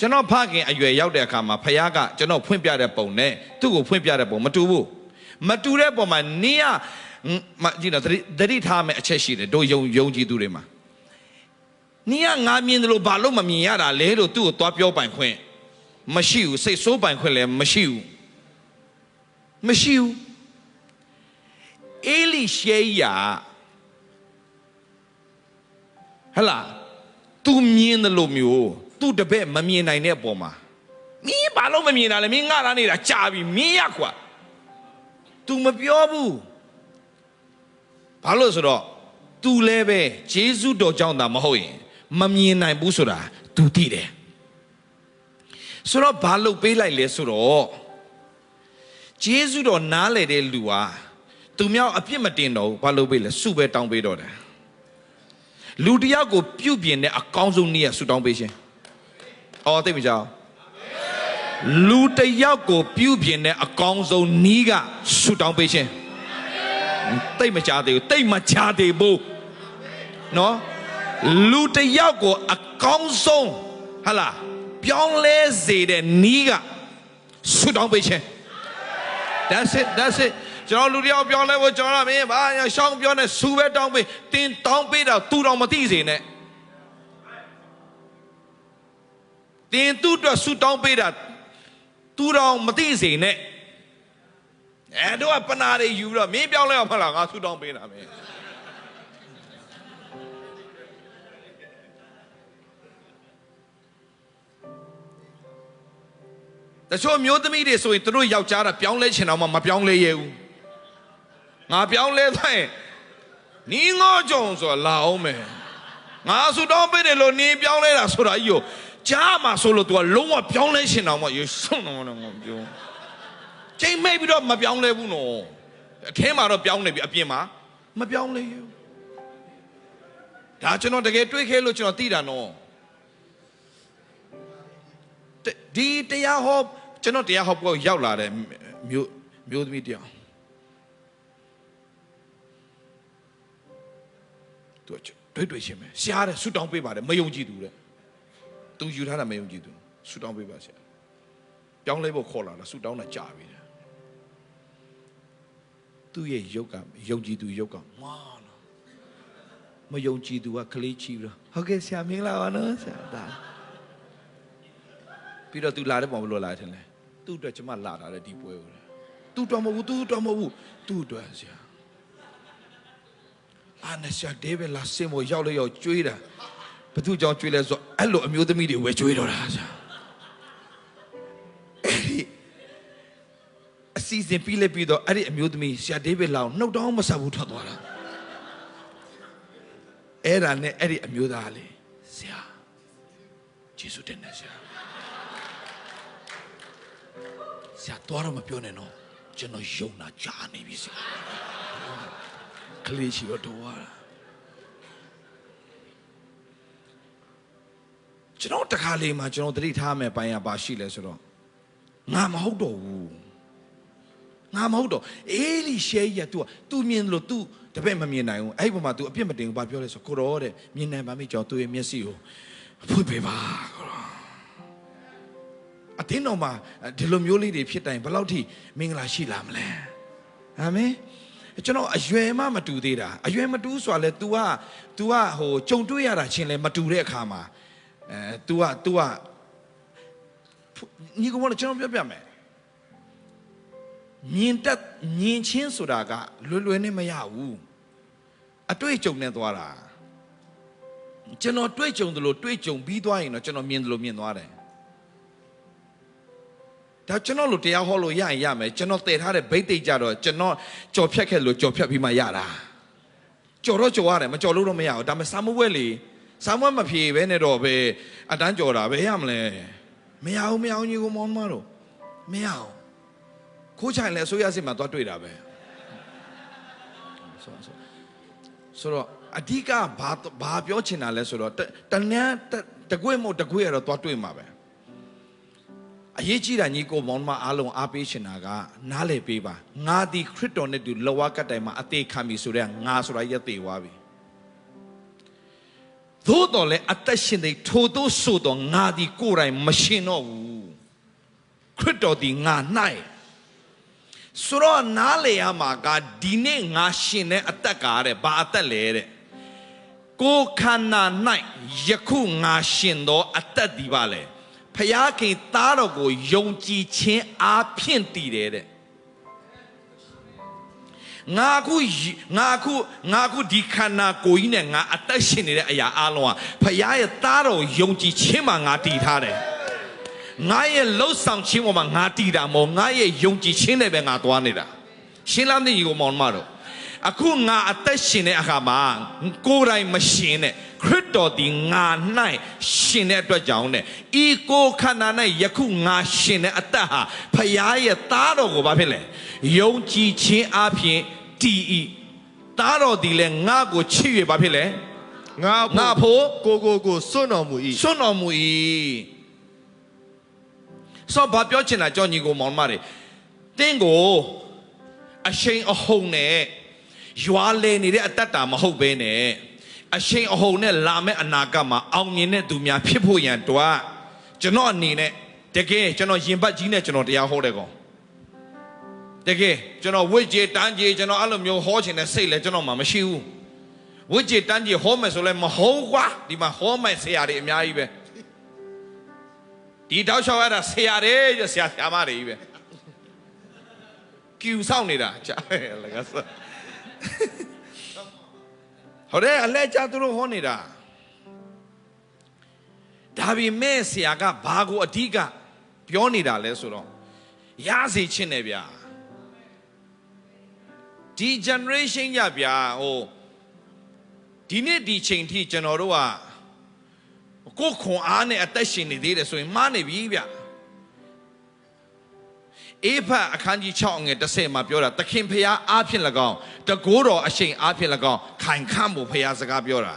ကျွန်တော်ဖခင်အရွယ်ရောက်တဲ့အခါမှာဖခင်ကကျွန်တော်ဖွင့်ပြတဲ့ပုံနဲ့သူ့ကိုဖွင့်ပြတဲ့ပုံမတူဘူးမတူတဲ့ပုံမှာနင်းကမကြည့်တော့သတိသတိထားမယ်အချက်ရှိတယ်တို့ယုံယုံကြည်သူတွေမှာနင်းကငါမြင်တယ်လို့ဘာလို့မမြင်ရတာလဲလို့သူ့ကိုသွားပြောပိုင်ခွင့်မရှိဘူးစိတ်ဆိုးပိုင်ခွင့်လည်းမရှိဘူးမရှိဘူးအေလိရှေယာဟလာ तू မြင်တယ်လို့မျိုး तू တပည့်မမြင်နိုင်တဲ့ပုံမှာမင်းဘာလို့မမြင်တာလဲမင်းငါလာနေတာကြာပြီမင်းရကွာ तू မပြောဘူးဘာလို့ဆိုတော့ तू လည်းပဲဂျေဇုတော်ကြောင့်သာမဟုတ်ရင်မမြင်နိုင်ဘူးဆိုတာ तू သိတယ်ဆိုတော့ဘာလို့ပေးလိုက်လဲဆိုတော့ဂျေဇုတော်နားလေတဲ့လူဟာသူမြောက်အပြစ်မတင်တော့ဘူးဘာလို့ပေးလဲစုပဲတောင်းပေးတော့တယ်လူတစ်ယောက်ကိုပြုတ်ပြင်တဲ့အကောင်းဆုံးနည်းကဆူတောင်းပေးခြင်း။ အော်သိပြီကြောင်။လူတစ်ယောက်ကိုပြုတ်ပြင်တဲ့အကောင်းဆုံးနည်းကဆူတောင်းပေးခြင်း။တိတ်မချသေးဘူးတိတ်မချသေးဘူး။နော်လူတစ်ယောက်ကိုအကောင်းဆုံးဟာလားပြောင်းလဲစေတဲ့နည်းကဆူတောင်းပေးခြင်း။ That's it that's it ကျွန်တော်လူတယောက်ပြောင်းလဲဖို့ကျွန်တော်ကမင်းဘာရှောင်းပြောနေစူပဲတောင်းပေးတင်းတောင်းပေးတော့သူတော်မသိစေနဲ့ တင်းသူ့အတွက်စူတောင်းပေးတာသူတော်မသိစေနဲ့အဲတို့ကပနာတွေယူတော့မင်းပြောင်းလဲအောင်မလားငါစူတောင်းပေးတာမင်းတချို့မျိုးသမီးတွေဆိုရင်သူတို့ယောက်ျားတာပြောင်းလဲချင်တော့မှမပြောင်းလဲရဘူးငါပြောင်းလဲသွားရင်နီးငေါကြုံဆိုလာအောင်မယ်ငါဆူတောင်းပေးတယ်လို့နီးပြောင်းလဲတာဆိုတာကြီးကို ကြားမှာဆိုလို့ तू ကလုံးဝပြောင်းလဲရှင်တော့မှရေဆုံးတော့ငါပြောချိန်မိတ်ပြီးတော့မပြောင်းလဲဘူးနော်အထဲမှာတော့ပြောင်းနေပြီအပြင်မှာမပြောင်းလဲဘူးဒါကျွန်တော်တကယ်တွေးခဲလို့ကျွန်တော်သိတာနော်ဒီတရားဟောကျွန်တော်တရားဟောဖို့ရောက်လာတဲ့မျိုးမျိုးသမီးတရားသူတွေ့တွေ့ရှင်မယ်ရှားတယ်ဆူတောင်းပေးပါတယ်မယုံကြည်သူတဲ့ သူယူထားတာမယုံကြည်သူဆူတောင်းပေးပါဆရာပြောင်းလဲဖို့ခေါ်လာတာဆူတောင်းတာကြာပြီတဲ့သူ့ရဲ့ယုတ်ကယုံကြည်သူယုတ်ကမွာနော်မယုံကြည်သူကကလေးချီပြီးတော့ဟုတ်ကဲ့ဆရာမင်္ဂလာပါနော်ဆရာဒါပြီးတော့သူလာတဲ့ပုံဘယ်လိုလာထင်လဲသူ့အတွက်ကျမလာတာတဲ့ဒီပွဲကိုသူတော်မဟုတ်ဘူးသူတော်မဟုတ်ဘူးသူ့အတွက်ဆရာအာနရှာဒေးဗစ်လာစင်မိုရောက်လို့ရောက်ကျွေးတာ ဘသူကြောင့်ကျွေးလဲဆိုတော့အဲ့လိုအမျိုးသမီးတွေဝယ်ကျွေးတော့တာဆရာအဲ့ဒီအစီအစဉ်ပြီးလက်ပြီးတော့အဲ့ဒီအမျိုးသမီးဆရာဒေးဗစ်လောင်နှုတ်တောင်းမဆက်ဘူးထွက်သွားတာအဲ့ဒါနဲ့အဲ့ဒီအမျိုးသားလေးဆရာဂျေစုတင်နေဆရာဆရာတော်တော့မပြောနဲ့နော်ကျွန်တော်ယုံတာကြားနေပြီဆရာကလေးရှိတော့တော်ရတာ ကျွန်တော်တခါလေးမှာကျွန်တော်သတိထားမယ်ပိုင်းရပါရှိလဲဆိုတော့ငါမဟုတ်တော့ဘူးငါမဟုတ်တော့အေးလီရှဲကြီးက तू က तू မြင်လို့ तू တပည့်မမြင်နိုင်ဘူးအဲ့ဒီပုံမှာ तू အပြစ်မတင်ဘူးဘာပြောလဲဆိုကိုတော်တဲ့မြင်နိုင်ပါမိကြောင်သူ့ရဲ့မျက်စိကိုဖွင့်ပေးပါကိုတော်အတင်းတော်မှာဒီလိုမျိုးလေးတွေဖြစ်တိုင်းဘယ်လောက်ထိမင်္ဂလာရှိလာမလဲအာမင်ကျွန်တော်အရွယ်မှမတူသေးတာအရွယ်မတူဆိုတာလဲ तू က तू ကဟိုကြုံတွေ့ရတာချင်းလဲမတူတဲ့အခါမှာ အဲ तू က तू ကညီကောင်ကျွန်တော်ပြောပြမယ်မြင်တက်မြင်ချင်းဆိုတာကလွယ်လွယ်နဲ့မရဘူးအတွေ့အကြုံနဲ့သွားတာကျွန်တော်တွေ့ကြုံတယ်လို့တွေ့ကြုံပြီးသွားရင်တော့ကျွန်တော်မြင်တယ်လို့မြင်သွားတယ်ဒါကျွန်တော်လို့တရားဟောလို့ရရင်ရမယ်ကျွန်တော်တည်ထားတဲ့ဘိတ်တိတ်ကြတော့ကျွန်တော်ကြော်ဖြတ်ခဲ့လို့ကြော်ဖြတ်ပြီးမှရတာကြော်တော့ကြော်ရတယ်မကြော်လို့တော့မရဘူးဒါပေမဲ့စာမွဲလေ စာမွဲမဖြေပဲနဲ့တော့ပဲအတန်းကြော်တာပဲရမလဲမရဘူးမရဘူးညီကိုမောင်မတို့မရဘူးခိုးချိုင်လဲဆိုရစစ်မှာသွားတွေ့တာပဲဆိုဆိုဆိုတော့အဓိကဘာဘာပြောချင်တာလဲဆိုတော့တနန်းတကွေ့မို့တကွေ့ရတော့သွားတွေ့မှာပဲအရေးကြီးတာညီကိုမောင်မအားလုံးအားပေးချင်တာကနားလေပေးပါငါဒီခရစ်တော်နဲ့တူလဝကတိုင်မှာအသေးခံပြီဆိုတဲ့ငါဆိုတာရက်သေးသွားပြီ သို့တော်လည်းအသက်ရှင်တဲ့ထိုသို့ဆိုတော့ငါဒီကိုယ်တိုင်မရှင်တော့ဘူးခရစ်တော်ဒီငါ၌ဆိုတော့နားလေရမှာကဒီနေ့ငါရှင်တဲ့အသက်ကတဲ့ဘာအသက်လဲတဲ့ကိုယ်ခန္ဓာ၌ယခုငါရှင်သောအသက်ဒီပါလေဖျားခင်သားတော်ကိုယုံကြည်ခြင်းအားဖြင့်တည်တယ်တဲ့ ငါခုငါခုငါခုဒီခန္ဓာကိုယ်ကြီးနဲ့ငါအသက်ရှင်နေတဲ့အရာအလုံးကဖခင်ရဲ့သားတော်ယုံကြည်ခြင်းမှာငါတည်ထားတယ်ငါရဲ့လှုပ်ဆောင်ခြင်းပေါ်မှာငါတည်တာမဟုတ်ငါရဲ့ယုံကြည်ခြင်းနဲ့ပဲငါသွားနေတာရှင်းလားမသိဘူးမောင်မတော် အခုငါအသက်ရှင်တဲ့အခါမှာကိုယ်တိုင်မရှင်နဲ့ခရစ်တော်ဒီငါ၌ရှင်တဲ့အတွက်ကြောင့်နဲ့ဤကိုယ်ခန္ဓာ၌ယခုငါရှင်တဲ့အသက်ဟာဖခင်ရဲ့သားတော်ကိုဘာဖြစ်လဲယုံကြည်ခြင်းအပြင်တည်ဤသားတော်ဒီလဲငါကိုချစ်၍ဘာဖြစ်လဲငါငါဖို့ကိုကိုကိုစွန့်တော်မူ၏စွန့်တော်မူ၏ဆိုဘာပြောချင်တာကြောင့်ညီကိုမောင်မတွေတင်းကိုအရှိန်အဟုန်နဲ့ ရွာလေနေတဲ့အတ္တတာမဟုတ်ဘဲနဲ့အရှိန်အဟုန်နဲ့လာမဲ့အနာဂတ်မှာအောင်မြင်တဲ့သူများဖြစ်ဖို့ရန်တွားကျွန်တော်အနေနဲ့တကယ်ကျွန်တော်ရင်ပတ်ကြီးနဲ့ကျွန်တော်တရားဟောတဲ့ကောင်တကယ်ကျွန်တော်ဝိကြေတန်းကြီးကျွန်တော်အဲ့လိုမျိုးဟောချင်တဲ့စိတ်လည်းကျွန်တော်မှမရှိဘူးဝိจิတန်းကြီးဟောမယ်ဆိုလဲမဟုတ်ကွာဒီမှာဟောမယ်ဆရာတွေအများကြီးပဲဒီတောက်လျှောက်ရတာဆရာတွေကျဆရာဆရာမတွေကြီးပဲကျူဆောင်နေတာကြားရလကစ ဟောတယ်အလဲကြသူတို့ဟောနေတာဒါပေမဲ့ဆရာကဘာကိုအဓိကပြောနေတာလဲဆိုတော့ရစေချင်းတယ်ဗျာဒီ generation ကြဗျာဟိုဒီနေ့ဒီချိန်ထိကျွန်တော်တို့ကကိုယ်ခွန်အားနဲ့အသက်ရှင်နေသေးတယ်ဆိုရင်မှားနေပြီဗျ အေဖတ်အခန်းကြီး6အငယ်30မှာပြောတာသခင်ဖျားအားဖြင့်၎င်းတကိုးတော်အရှိန်အားဖြင့်၎င်းခိုင်ခန့်မှုဖျားစကားပြောတာ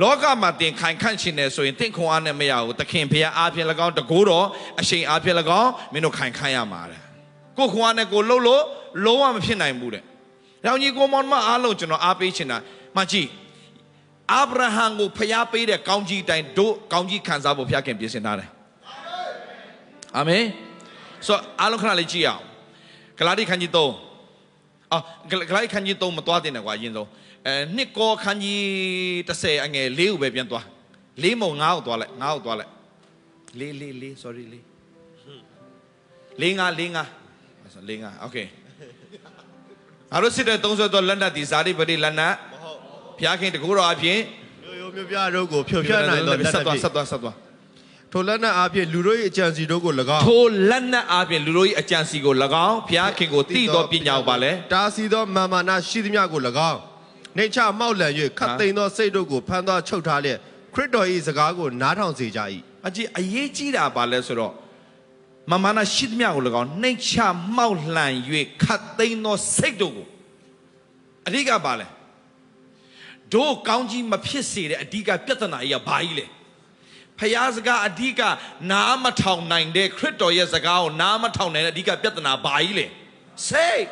လောကမှာတင်ခိုင်ခန့်ရှင်နေဆိုရင်တင့်ခွန်အားနဲ့မရဘူးသခင်ဖျားအားဖြင့်၎င်းတကိုးတော်အရှိန်အားဖြင့်၎င်းမင်းတို့ခိုင်ခန့်ရမှာတဲ့ကိုယ်ခွန်အားနဲ့ကိုယ်လှုပ်လို့လုံးဝမဖြစ်နိုင်ဘူးတဲ့။ရောင်ကြီးကိုမောင်မအားလုံးကျွန်တော်အားပေးချင်တာမှကြည့်အာဗြဟံကိုဖျားပေးတဲ့ကောင်းကြီးတိုင်တို့ကောင်းကြီးခံစားဖို့ဖျားခင်ပြင်ဆင်ထားတယ်အာမင် ဆိုတော့အားလုံးခဏလေးကြည့်အောင်ဂလာတိခန်းကြီး3အော်ဂဂလာတိခန်းကြီး3မသွားတင်တယ်ကွာအရင်ဆုံးအဲနှစ်ကောခန်းကြီး30အငယ်၄ကိုပဲပြန်သွား၄မုံ9ကိုသွားလိုက်9ကိုသွားလိုက်၄၄၄ sorry ၄၄၅၄၅၄၅ okay အားလို့စစ်တဲ့30တော့လက်နက်ဒီဇာတိပတိလက်နက်မဟုတ်ဖျားခင်တကူတော်အပြင်ရိုးရိုးမျိုးပြတို့ကိုဖြိုဖျက်နိုင်သောလက်နဆက်က်သွားဖြဆက်င့်သွားဆက်သွား ထိုလက်နက်အားဖြင့်လူတို့၏အကြံစီတို့ကို၎င်းထိုလက်နက်အပြင်လူတို့၏အကြံစီကို၎င်းဖျားခင်ကိုတည်သောပညာကိုပါလဲတားဆီးသောမာမာနာရှိသမျှကို၎င်းနေချမောက်လန်၍ခတ်သိမ်းသောစိတ်တို့ကိုဖမ်းသွားချုပ်ထားလျက်ခရစ်တော်၏စကားကိုနားထောင်စေကြ၏အကြည့်အရေးကြီးတာပါလဲဆိုတော့မမနာရှိသမျှကို၎င်းနှိမ်ချမောက်လှန်၍ခတ်သိမ်းသောစိတ်တို့ကိုအဓိကပါလဲတို့ကောင်းကြီးမဖြစ်စေတဲ့အဓိကပြဿနာကြီးကဘာကြီးလဲ ဖျားစကားအဓိကနားမထောင်နိုင်တဲ့ခရစ်တော်ရဲ့စကားကိုနားမထောင်နိုင်တဲ့အဓိကပြဿနာဘာကြီးလဲစိတ်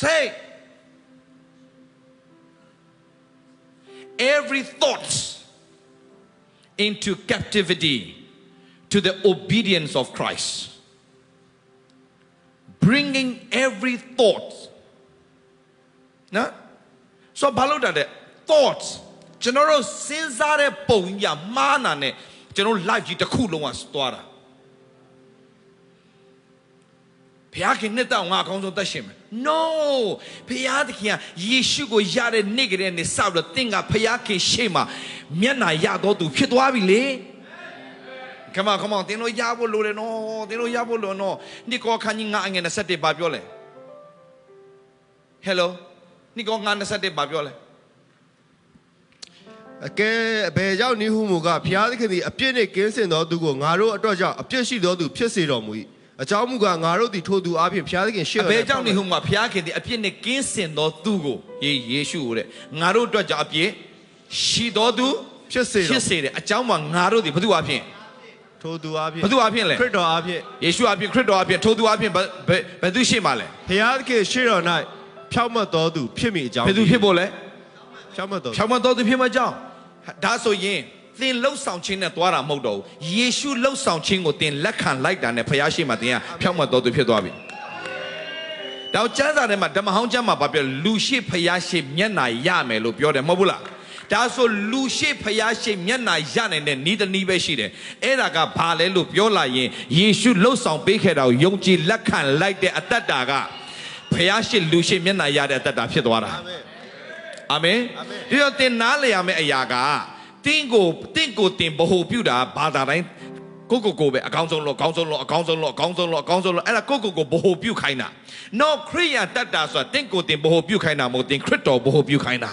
စိတ် every thought into captivity to the obedience of Christ. Bringing every thought. နော်ဆိုဘာလို့တာတဲ့ thoughts ကျွန်တော်တို့စဉ်းစားတဲ့ပုံကြီးကမှားနာနဲ့ကျွန်တော် life ကြီးတစ်ခုလုံးကသွားတာဘုရားခင်နှစ်တောင်ငါအကောင်းဆုံးသက်ရှင်မယ် no ဘုရားသခင်ကယေရှုကိုရတဲ့နေ့ကလေးနဲ့စပြီးတော့သင်ကဘုရားခင်ရှေ့မှာမျက်နာရတော့သူဖြစ်သွားပြီလေ come on come on သင်တို့ရဖို့လိုတယ်နော်သင်တို့ရဖို့လိုနော်နိကောခန်းကြီးငါအငယ်27ပါပြောလဲ hello နိကောငါ27ပါပြောလဲ အကဲအဘယ်ကြောင့်နိဟုမူကဖျားသခင်သည်အပြစ်နှင့်ကင်းစင်သောသူကိုငါတို့အတွက်ကြောင့်အပြစ်ရှိသောသူဖြစ်စေတော်မူ၏အကြောင်းမူကားငါတို့သည်ထိုသူအပြင်ဖျားသခင်ရှေ့အဘယ်ကြောင့်နေဟုမှာဘုရားခင်ဒီအပြစ်နဲ့ကင်းစင်သောသူကိုယေယေရှုကိုတဲ့ငါတို့အတွက်ကြောင့်အပြစ်ရှိသောသူဖြစ်စေဖြတော်စ်စေတယ်အကြောင်းမှာငါတို့ဒီဘု து အဖြစ်ထိုသူအပြင်ဘု து အဖြစ်လဲခရစ်တော်အပြင်ယေရှုအဖြစ်ခရစ်တော်အဖြစ်ထိုသူအဖြစ်ဘယ်ဘယ်ဘယ်သူရှိမှလဲဖျားသခင်ရှေ့တော်၌ဖြောက်မတ်တော်သူဖြစ်မိအကြောင်းဘယ်သူဖြစ်ဖို့လဲဖဖြောင့်မတ်တော်သူဖြောင့်မတ်တော်သူဖြစ်မှာကြောင်း ဒါဆိုရင်သင်လှုပ်ဆောင်ခြင်းနဲ့သွားတာမဟုတ်တော့ဘူးယေရှုလှုပ်ဆောင်ခြင်းကိုသင်လက်ခံလိုက်တာနဲ့ဖခင်ရှိမှသင်ကဖြောင့်မတ်တော်သူဖြစ်သွားပြီတောင်ကျမ်းစာထဲမှာဓမ္မဟောင်းကျမ်းမှာဘာပြောလဲလူရှိဖခင်ရှိမျက်နာရမယ်လို့ပြောတယ်မဟုတ်ဘူးလားဒါဆိုလူရှိဖခင်ရှိမျက်နာရနိုင်တဲ့ဤတနည်းပဲရှိတယ်အဲ့ဒါကဘာလဲလို့ပြောလာရင်ယေရှုလှုပ်ဆောင်ပေးခဲ့တာကိုယုံကြည်လက်ခံလိုက်တဲ့အတ္တတာကဖခင်ရှိလူရှိမျက်နာရတဲ့အတ္တတာဖြစ်သွားတာအာမင် အာမင်ဒီတော့တင်နားလည်ရမယ့်အရာကတင်းကိုတင့်ကိုတင်ဗဟုပြုတာဘာသာတိုင်းကိုကိုကိုပဲအကောင်းဆုံးလို့အကောင်းဆုံးလို့အကောင်းဆုံးလို့အကောင်းဆုံးလို့အကောင်းဆုံးလို့အဲ့ဒါကိုကိုကိုဗဟုပြုခိုင်းတာ no ခရိယတတ်တာဆိုတာတင့်ကိုတင်ဗဟုပြုခိုင်းတာမဟုတ်တင်ခရစ်တော်ဗဟုပြုခိုင်းတာ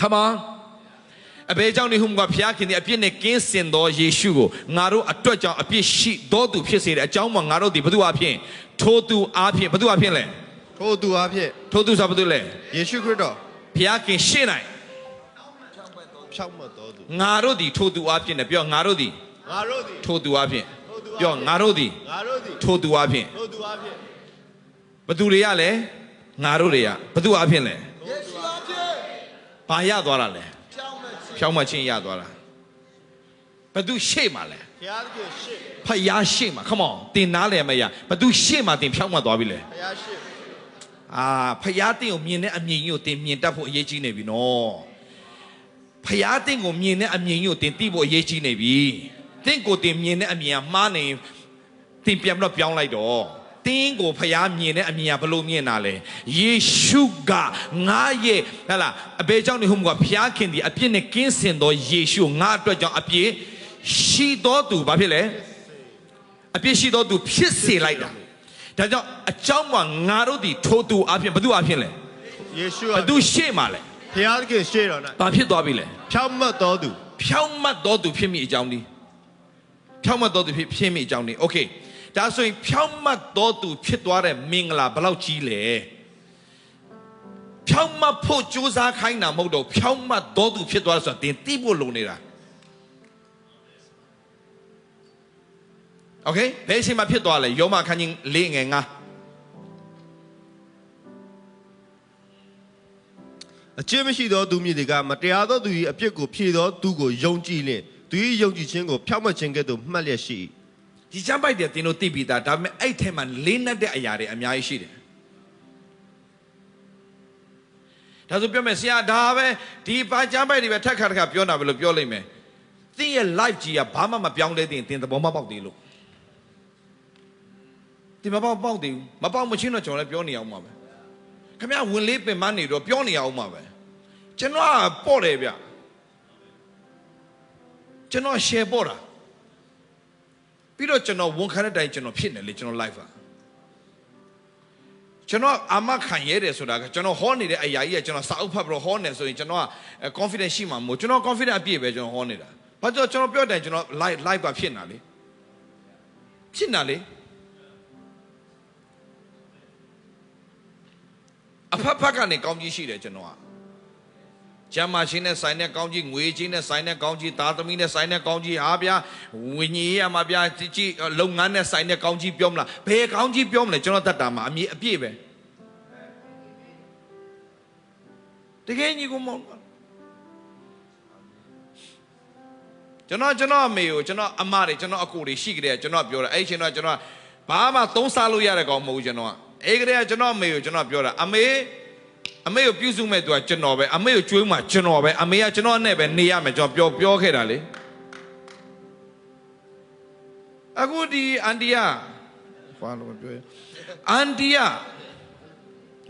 come on အဘယ်ကြောင့်ဒီဟုမကဖျားခင်ဒီအပြစ်နဲ့ကင်းစင်သောယေရှုကိုငါတို့အတွက်ကြောင့်အပြစ်ရှိသောသူဖြစ်စေတဲ့အကြောင်းမှာငါတို့ဒီဘုသူအဖြစ်ထိုးသူအဖြစ်ဘုသူအဖြစ်လဲ ထိုသူအဖြစ်ထိုသူဆိုဘုသူလဲယေရှုခရစ်တော်ဖျားခင်ရှင်းနိုင်ဖြောင့်မတ်တော်သူငါတို့သည်ထိုသူအဖြစ်နဲ့ပြောငါတို့သည်ငါတို့သည်ထိုသူအဖြစ်ထိုသူအပြောငါတို့သည်ငါတို့သည်ထိုသူအဖြစ်ထိုသူအဖြစ်ဘသူတွေကလဲငါတို့တွေကဘသူအဖြစ်လဲယေရှုအဖြစ်ဘာရသွားတာလဲဖြောင့်မတ်ခြင်းဖြောင်းမချင်းရသွားတာဘသူရှေ့မှာလဲဘုရားသခင်ရှေ့ဖယားရှေ့မှာ come on တင်နားလဲမရဘသူရှေ့မှာတင်ဖြောင်းမသွားပြီလဲဘုရားရှေ့ အာဖယားတင်ကိုမြင်တဲ့အမြင်ကြီးကိုတင်မြင်တတ်ဖို့အရေးကြီးနေပြီနော်ဖယားတင်ကိုမြင်တဲ့အမြင်ကြီးကိုတင်သိဖို့အရေးကြီးနေပြီတင့်ကိုတင်မြင်တဲ့အမြင်ကမှားနေတင်ပြန်ပြီးတော့ပြောင်းလိုက်တော့တင်းကိုဖျားမြင်တဲ့အမြင်ကဘလို့မြင်တာလဲယေရှုကငါရဲ့ဟဲ့လားအဘေကြောင့်နေဟုမကဖျားခင်ဒီအပြစ်နဲ့ကင်းစင်သောယေရှုငါအတွက်ကြောင့်အပြစ်ရှိတော်သူဘာဖြစ်လဲအပြစ်ရှိတော်သူဖြစ်စေလိုက်တာ ဒါကြောင့်အကြောင်းကငါတို့ဒီထိုသူအဖြစ်ဘသူအဖြစ်လဲ ယေရှု ဘ အ သူရှေ့မှာလဲ ဘုရားသခင်ရှေ့တော်၌ ဘာဖြစ်သွားပြီလဲ ဖြောင့်မတ်တော်သူ ဖြောင်းမတ်တော်သူဖြစ်မိအကြောင်းဒီဖြောင်းမတ်တော်သူဖြစ်ဖြစ်မိအကြောင်းဒီโอเคဒါဆိုရင်ဖြောင်းမတ်တော်သူဖြစ်သွားတဲ့မင်္ဂလာဘယ်လောက်ကြီးလဲဖြောင်းမတ်ဖို့ကြိုးစားခိုင်းတာမဟုတ်တော့ဖြောင်းမတ်တော်သူဖြစ်သွားတယ်ဆိုတာသင်သိဖို့လိုနေတာ โอเคဘယ်အချိန်မှာဖြစ်သွားလဲယောမခန်းကြီး၄ငယ်၅ အကျင့်မရှိသောသူမြစ်တွေကမတရားသောသူ၏အပြစ်ကိုဖြေသောသူကိုယုံကြည်လင်သူ၏ယုံကြည်ခြင်းကိုဖြောင့်မတ်ခြင်းကဲ့သို့မှတ်လျက်ရှိ၏ ဒီချမ်းပိုက်တဲ့သင်တို့သိပြီးသားဒါပေမဲ့အဲ့ထဲမှာလေးနက်တဲ့အရာတွေအများကြီးရှိတယ်ဒါဆိုပြောမယ်ဆရာဒါပဲဒီပါချမ်းပိုက်တွေပဲထက်ခါထက်ခါပြောတာပဲလို့ပြောလိုက်မယ်သင်ရဲ့ life ကြီးကဘာမှမပြောင်းလဲသေးရင်သင်သဘောမပေါက်သေးလို့ ဒီမပေါက်ပေါက်သေးဘူးမပေါက်မချင်းတော့ကျွန်တော်လည်းပြောနေအောင်ပါပဲခင်ဗျဝင်လေးပင်မနေတော့ပြောနေအောင်ပါပဲကျွန်တော်ကပေါ့တယ်ဗျကျွန်တော် share ပေါ့တာပြီးတော့ကျွန်တော်ဝန်ခံတဲ့အတိုင်းကျွန်တော်ဖြစ်နေလေကျွန်တော် live ပါကျွန်တော်အာမခံရဲတယ်ဆိုတာကကျွန်တော်ဟောနေတဲ့အရာကြီးကကျွန်တော်စာအုပ်ဖတ်ပြီးတော့ဟောနေဆိုရင်ကျွန်တော်က confidence ရှိမှာမဟုတ်ကျွန်တော် confidence အပြည့်ပဲကျွန်တော်ဟောနေတာဘာကြောင့်ကျွန်တော်ပြောတဲ့အတိုင်းကျွန်တော် live live ပါဖြစ်နေတာလေဖြစ်နေတာလေ အဖက်ဖက်ကနေကောင်းကြီးရှိတယ်ကျွန်တော်ကကျမ်းမာခြင်းနဲ့ဆိုင်တဲ့ကောင်းကြီးငွေချင်းနဲ့ဆိုင်တဲ့ကောင်းကြီးသားသမီးနဲ့ဆိုင်တဲ့ကောင်းကြီးဟာဗျာဝိညာဉ်ရေးရမှာဗျာကြည်ကြည်လုပ်ငန်းနဲ့ဆိုင်တဲ့ကောင်းကြီးပြောမလားဘယ်ကောင်းကြီးပြောမလဲကျွန်တော်တတ်တာမှာအမြင်အပြည့်ပဲတကယ်ညီကိုမောင်ကျွန်တော်ကျွန်တော်အမေကိုကျွန်တော်အမတွေကျွန်တော်အကိုတွေရှိကြတယ်ကျွန်တော်ပြောတယ်အဲ့ဒီအချိန်တော့ကျွန်တော်ဘာမှသုံးစားလို့ရတဲ့ကောင်မဟုတ်ဘူးကျွန်တော်က အဲ့ဒီကတည်းကကျွန်တော်အမေကိုကျွန်တော်ပြောတာအမေအမေကိုပြုစုမဲ့သူကကျွန်တော်ပဲအမေကိုကျွေးမှကျွန်တော်ပဲအမေကကျွန်တော်နဲ့ပဲနေရမယ်ကျွန်တော်ပြောပြောခဲ့တာလေအခုဒီအန်တီယာဖာလို့ပြောရအန်တီယာ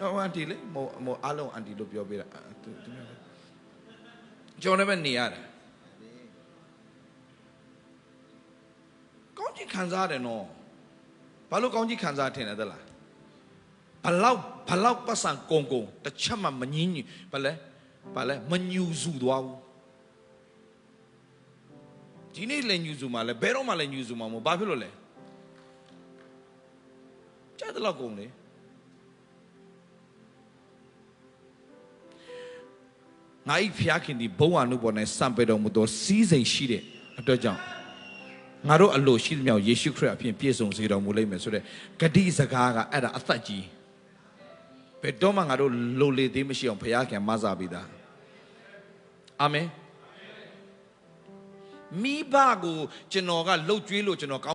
ဟောအန်တီလေမောမောအားလုံးအန်တီလို့ပြောပေးတာအာသူသူကျွန်တော်လည်းပဲနေရတယ်ကောင်းကြီးခံစားရတယ်နော်ဘာလို့ကောင်းကြီးခံစားထင်တယ်သလား ဘလောက်ဘလောက်ပတ်စံကုံကုံတစ်ချက်မှမငင်းညူဘာလဲဘာလဲမညူစုသွားဘူးဒီနေ့လည်းညူစုမှာလဲဘယ်တော့မှလည်းညူစုမှာမဟုတ်ဘာဖြစ်လို့လဲကြားတယ်လို့ကုန်လေငါဤဖျားခင်ဒီဘုံအနုပေါ်၌စံပေတော်မူသောစီးစိမ်ရှိတဲ့အတွက်ကြောင့်ငါတို့အလိုရှိသမျှယေရှုခရစ်အဖြစ်ပြည့်စုံစေတော်မူလိမ့်မယ်ဆိုတဲ့ဂတိစကားကအဲ့ဒါအသက်ကြီး ဘယ်တော့မှငါတို့လိုလေသေးမရှိအောင်ဘုရားခင်မဆာပြီးသားအာမင်မိဘကိုကျွန်တော်ကလှုပ်ကြွေးလို့ကျွန်တော်ကောင်း